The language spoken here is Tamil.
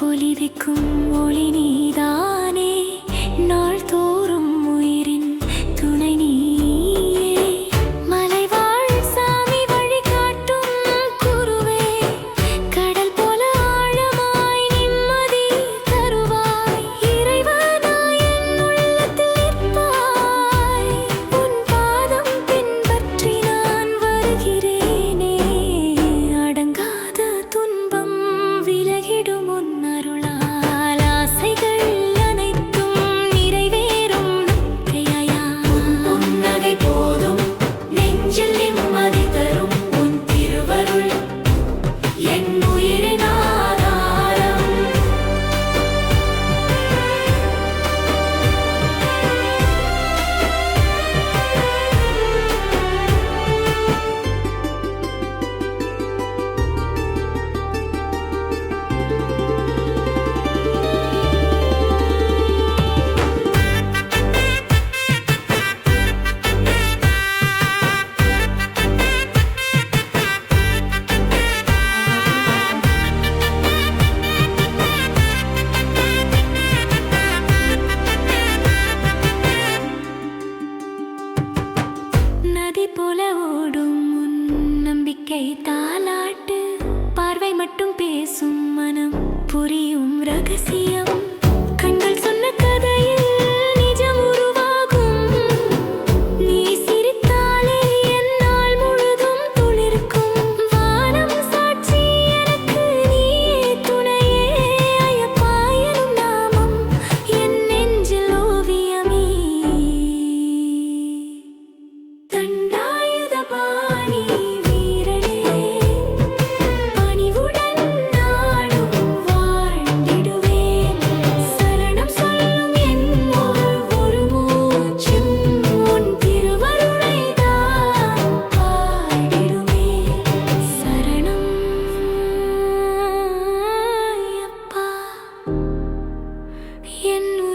பொலிவிக்கும் ஒளி நீதானே. நாள் போல ஓடும் உன் நம்பிக்கை தாலாட்டு. பார்வை மட்டும் பேசும் மனம் புரியும் ரகசியம். you know